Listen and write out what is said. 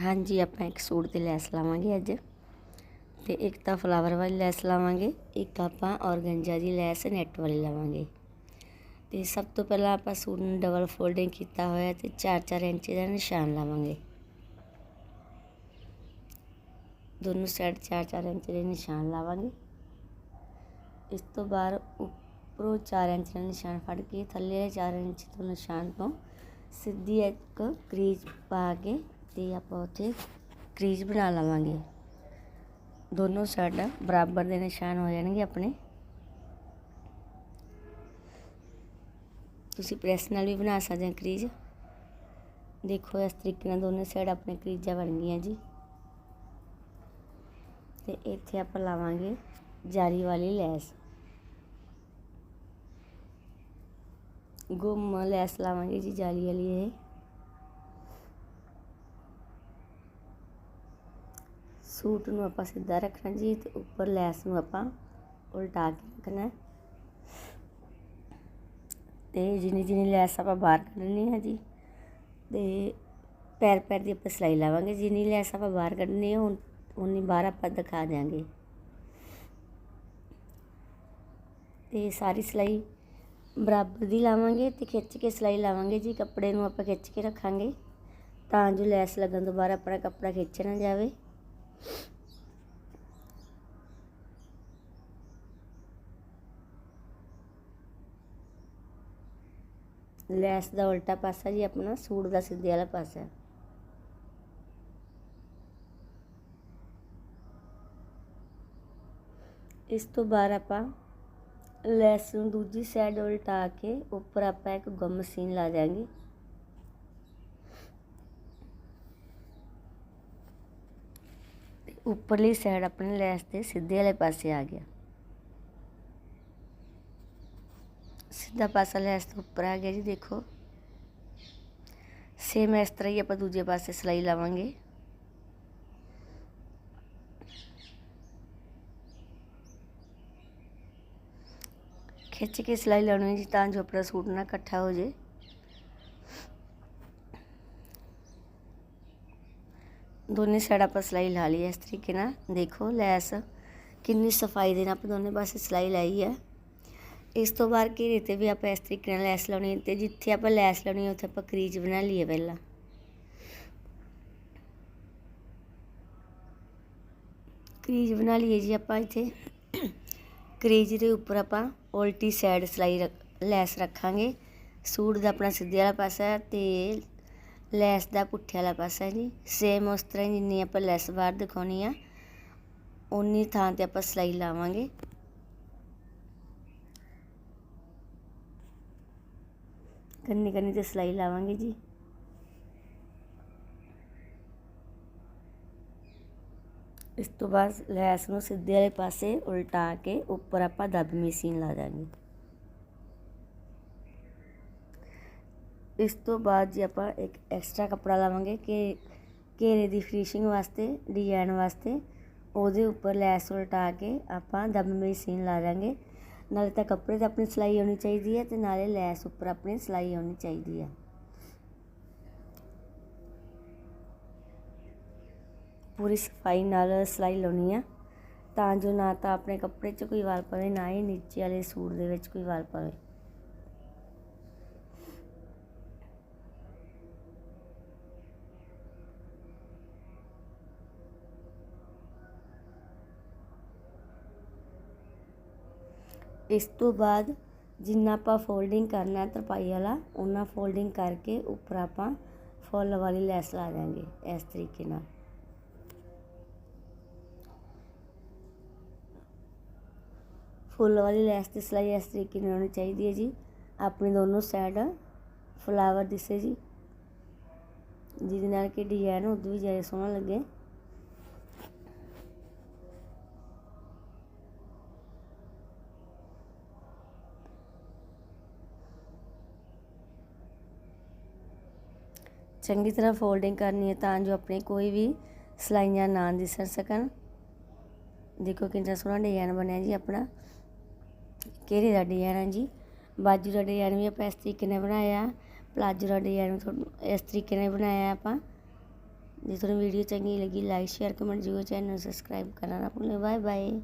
ਹਾਂਜੀ, ਆਪਾਂ ਇੱਕ ਸੂਟ ਤੇ ਲੈਸ ਲਾਵਾਂਗੇ ਅੱਜ। ਤੇ ਇੱਕ ਤਾਂ ਫਲਾਵਰ ਵਾਲੀ ਲੈਸ ਲਾਵਾਂਗੇ, ਇੱਕ ਆਪਾਂ ਔਰਗੰਜਾ ਦੀ ਲੈਸ ਨੈਟ ਵਾਲੀ ਲਾਵਾਂਗੇ। ਤੇ ਸਭ ਤੋਂ ਪਹਿਲਾਂ ਆਪਾਂ ਸੂਟ ਨੂੰ ਡਬਲ ਫੋਲਡਿੰਗ ਕੀਤਾ ਹੋਇਆ ਤੇ 4-4 ਇੰਚ ਦਾ ਨਿਸ਼ਾਨ ਲਾਵਾਂਗੇ। ਦੋਨੋਂ ਸਾਈਡ 4-4 ਇੰਚ ਦੇ ਨਿਸ਼ਾਨ ਲਾਵਾਂਗੇ। ਇਸ ਤੋਂ ਬਾਅਦ ਉੱਪਰੋਂ 4 ਇੰਚ ਦਾ ਨਿਸ਼ਾਨ ਫੜ ਕੇ ਥੱਲੇ 4 ਇੰਚ ਤੋਂ ਨਿਸ਼ਾਨ ਤੋਂ ਸਿੱਧੀ ਇੱਕ ਕਰੀਜ਼ ਪਾ ਕੇ ਤੇ ਆਪਾਂ ਉੱਥੇ ਕਰੀਜ਼ ਬਣਾ ਲਵਾਂਗੇ। ਦੋਨੋਂ ਸਾਈਡਾਂ ਬਰਾਬਰ ਦੇ ਨਿਸ਼ਾਨ ਹੋ ਜਾਣਗੇ ਆਪਣੇ। ਤੁਸੀਂ ਪ੍ਰੈਸ ਨਾਲ ਵੀ ਬਣਾ ਸਕਦੇ ਹੋ ਕਰੀਜ਼। ਦੇਖੋ ਇਸ ਤਰੀਕੇ ਨਾਲ ਦੋਨੇ ਸਾਈਡ ਆਪਣੇ ਕਰੀਜ਼ਾਂ ਬਣ ਗਈਆਂ ਜੀ। ਤੇ ਇੱਥੇ ਆਪਾਂ ਲਾਵਾਂਗੇ ਜਾਰੀ ਵਾਲੀ ਲੈਸ। ਗੁੰਮ ਲੈਸ ਲਾਵਾਂਗੇ ਜੀ ਜਾਲੀ ਵਾਲੀ ਇਹ। ਸੂਟ ਨੂੰ ਆਪਾਂ ਸਿੱਧਾ ਰੱਖਣਾ ਜੀ ਤੇ ਉੱਪਰ ਲੈਸ ਨੂੰ ਆਪਾਂ ਉਲਟਾ ਕੇ ਰੱਖਣਾ। ਤੇ ਜਿੰਨੀ ਜਿੰਨੀ ਲੈਸ ਆਪਾਂ ਬਾਹਰ ਕੱਢਣੀ ਹੈ ਜੀ ਤੇ ਪੈਰ ਪੈਰ ਦੀ ਆਪਾਂ ਸਿਲਾਈ ਲਾਵਾਂਗੇ। ਜਿੰਨੀ ਲੈਸ ਆਪਾਂ ਬਾਹਰ ਕੱਢਣੀ ਹੈ ਉਨੀ ਬਾਹਰ ਆਪਾਂ ਦਿਖਾ ਦਿਆਂਗੇ। ਤੇ ਸਾਰੀ ਸਿਲਾਈ ਬਰਾਬਰ ਦੀ ਲਾਵਾਂਗੇ ਤੇ ਖਿੱਚ ਕੇ ਸਿਲਾਈ ਲਾਵਾਂਗੇ ਜੀ। ਕੱਪੜੇ ਨੂੰ ਆਪਾਂ ਖਿੱਚ ਕੇ ਰੱਖਾਂਗੇ ਤਾਂ ਜੋ ਲੈਸ ਲੱਗਣ ਤੋਂ ਬਾਅਦ ਆਪਣਾ ਕੱਪੜਾ ਖਿੱਚ ਨਾ ਜਾਵੇ। ਲੈਸ ਦਾ ਉਲਟਾ ਪਾਸਾ ਜੀ ਆਪਣਾ, ਸੂਟ ਦਾ ਸਿੱਧੇ ਵਾਲਾ ਪਾਸਾ। ਇਸ ਤੋਂ ਬਾਅਦ ਆਪਾਂ ਲੈਸ ਨੂੰ ਦੂਜੀ ਸਾਈਡ ਉਲਟਾ ਕੇ ਉੱਪਰ ਆਪਾਂ ਇੱਕ ਗਮ ਸੀਨ ਲਾ ਦਿਆਂਗੇ। ਉੱਪਰਲੀ ਸਾਈਡ ਆਪਣੇ ਲੈਸ ਦੇ ਸਿੱਧੇ ਵਾਲੇ ਪਾਸੇ ਆ ਗਿਆ। ਸਿੱਧਾ ਪਾਸਾ ਲੈਸ ਤੋਂ ਉੱਪਰ ਆ ਗਿਆ ਜੀ, ਦੇਖੋ। ਸੇਮ ਇਸ ਤਰ੍ਹਾਂ ਹੀ ਆਪਾਂ ਦੂਜੇ ਪਾਸੇ ਸਿਲਾਈ ਲਾਵਾਂਗੇ। ਖਿੱਚ ਕੇ ਸਿਲਾਈ ਲਾਉਣੀ ਜੀ ਤਾਂ ਜੋ ਆਪਣਾ ਸੂਟ ਨਾ ਇਕੱਠਾ ਹੋ ਜੇ ਦੋਨੇ ਸਾਈਡ ਆਪਾਂ ਸਿਲਾਈ ਲਾ ਲਈ ਇਸ ਤਰੀਕੇ ਨਾਲ। ਦੇਖੋ ਲੈਸ ਕਿੰਨੀ ਸਫ਼ਾਈ ਦੇ ਨਾਲ ਆਪਾਂ ਦੋਨੇ ਪਾਸੇ ਸਿਲਾਈ ਲਾਈ ਹੈ ਇਸ ਤੋਂ ਬਾਅਦ ਘੇਰੇ ਤੇ ਵੀ ਆਪਾਂ ਇਸ ਤਰੀਕੇ ਨਾਲ ਲੈਸ ਲਾਉਣੀ ਤੇ ਜਿੱਥੇ ਆਪਾਂ ਲੈਸ ਲਾਉਣੀ ਉੱਥੇ ਆਪਾਂ ਕਰੀਜ਼ ਬਣਾ ਲਈਏ ਪਹਿਲਾਂ। ਕਰੀਜ਼ ਬਣਾ ਲਈਏ ਜੀ ਆਪਾਂ ਇੱਥੇ। ਕਰੀਜ਼ ਦੇ ਉੱਪਰ ਆਪਾਂ ਉਲਟੀ ਸਾਈਡ ਸਿਲਾਈ ਲੈਸ ਰੱਖਾਂਗੇ। ਸੂਟ ਦਾ ਆਪਣਾ ਸਿੱਧੇ ਵਾਲਾ ਪਾਸਾ ਤੇ ਲੈਸ ਦਾ ਪੁੱਠੇ ਵਾਲਾ ਪਾਸਾ ਜੀ। ਸੇਮ ਉਸ ਤਰ੍ਹਾਂ ਜਿੰਨੀ ਆਪਾਂ ਲੈਸ ਬਾਹਰ ਦਿਖਾਉਣੀ ਆ ਉਨੀ ਥਾਂ ਤੇ ਆਪਾਂ ਸਿਲਾਈ ਲਾਵਾਂਗੇ। ਕੰਨੀ ਕੰਨੀ ਤੇ ਸਿਲਾਈ ਲਾਵਾਂਗੇ ਜੀ। ਇਸ ਤੋਂ ਬਾਅਦ ਲੈਸ ਨੂੰ ਸਿੱਧੇ ਵਾਲੇ ਪਾਸੇ ਉਲਟਾ ਕੇ ਉੱਪਰ ਆਪਾਂ ਦਬਮੀ ਮਸ਼ੀਨ ਲਾ ਦਾਂਗੇ। ਇਸ ਤੋਂ ਬਾਅਦ ਜੀ ਆਪਾਂ ਇੱਕ ਐਕਸਟਰਾ ਕੱਪੜਾ ਲਾਵਾਂਗੇ ਕਿ ਘੇਰੇ ਦੀ ਫਿਨਿਸ਼ਿੰਗ ਵਾਸਤੇ ਡਿਜ਼ਾਈਨ ਵਾਸਤੇ। ਉਹਦੇ ਉੱਪਰ ਲੈਸ ਉਲਟਾ ਕੇ ਆਪਾਂ ਦਬਮੀ ਸੀਨ ਲਾ ਦਾਂਗੇ ਨਾਲੇ ਤਾਂ ਕੱਪੜੇ ਤੇ ਆਪਣੀ ਸਿਲਾਈ ਹੋਣੀ ਚਾਹੀਦੀ ਹੈ ਤੇ ਨਾਲੇ ਲੈਸ ਉੱਪਰ ਆਪਣੀ ਸਿਲਾਈ ਹੋਣੀ ਚਾਹੀਦੀ ਹੈ। ਪੂਰੀ ਸਫ਼ਾਈ ਨਾਲ ਸਿਲਾਈ ਲਾਉਣੀ ਆ। ਤਾਂ ਜੋ ਨਾ ਤਾਂ ਆਪਣੇ ਕੱਪੜੇ 'ਚ ਕੋਈ ਵਾਲ ਪਵੇ, ਨਾ ਹੀ ਨੀਚੇ ਵਾਲੇ ਸੂਟ ਦੇ ਵਿੱਚ ਕੋਈ ਵਾਲ ਪਵੇ। ਇਸ ਤੋਂ ਬਾਅਦ ਜਿੰਨਾ ਆਪਾਂ ਫੋਲਡਿੰਗ ਕਰਨਾ ਤਰਪਾਈ ਵਾਲਾ ਉਨਾ ਫੋਲਡਿੰਗ ਕਰਕੇ ਉੱਪਰ ਆਪਾਂ ਫੁੱਲ ਵਾਲੀ ਲੈਸ ਲਾ ਦਾਂਗੇ ਇਸ ਤਰੀਕੇ ਨਾਲ। ਫੁੱਲ ਵਾਲੀ ਲੈਸ ਦੀ ਸਿਲਾਈ ਇਸ ਤਰੀਕੇ ਨਾਲ ਹੋਣੀ ਚਾਹੀਦੀ ਹੈ ਜੀ। ਆਪਣੀ ਦੋਨੋਂ ਸਾਈਡ ਫਲਾਵਰ ਦਿਸੇ ਜੀ। ਜਿਹਦੇ ਨਾਲ ਕਿ ਡਿਜ਼ਾਈਨ ਉਦੋਂ ਵੀ ਜ਼ਿਆਦਾ ਸੋਹਣਾ ਲੱਗੇ। ਚੰਗੀ ਤਰ੍ਹਾਂ ਫੋਲਡਿੰਗ ਕਰਨੀ ਹੈ ਤਾਂ ਜੋ ਆਪਣੇ ਕੋਈ ਵੀ ਸਲਾਈਆਂ ਨਾ ਦਿਸਣ ਸਕਣ। ਦੇਖੋ ਕਿੰਨਾ ਸੋਹਣਾ ਡਿਜ਼ਾਈਨ ਬਣਿਆ ਜੀ ਆਪਣਾ। ਘੇਰੇ ਦਾ ਡਿਜ਼ਾਈਨ ਹੈ ਜੀ? ਬਾਜੂ ਦਾ ਡਿਜ਼ਾਈਨ ਵੀ ਆਪਾਂ ਇਸ ਤਰੀਕੇ ਨਾਲ ਬਣਾਇਆ। ਪਲਾਜੋ ਦਾ ਡਿਜ਼ਾਈਨ ਤੁਹਾਨੂੰ ਇਸ ਤਰੀਕੇ ਨਾਲ ਬਣਾਇਆ ਆਪਾਂ। ਜੇ ਤੁਹਾਨੂੰ ਵੀਡੀਓ ਚੰਗੀ ਲੱਗੀ ਲਾਈਕ ਸ਼ੇਅਰ ਕਮੈਂਟ ਜ਼ਰੂਰ ਚੈਨਲ ਨੂੰ ਸਬਸਕ੍ਰਾਈਬ ਕਰਨਾ ਨਾ ਭੁੱਲੋ ਬਾਏ ਬਾਏ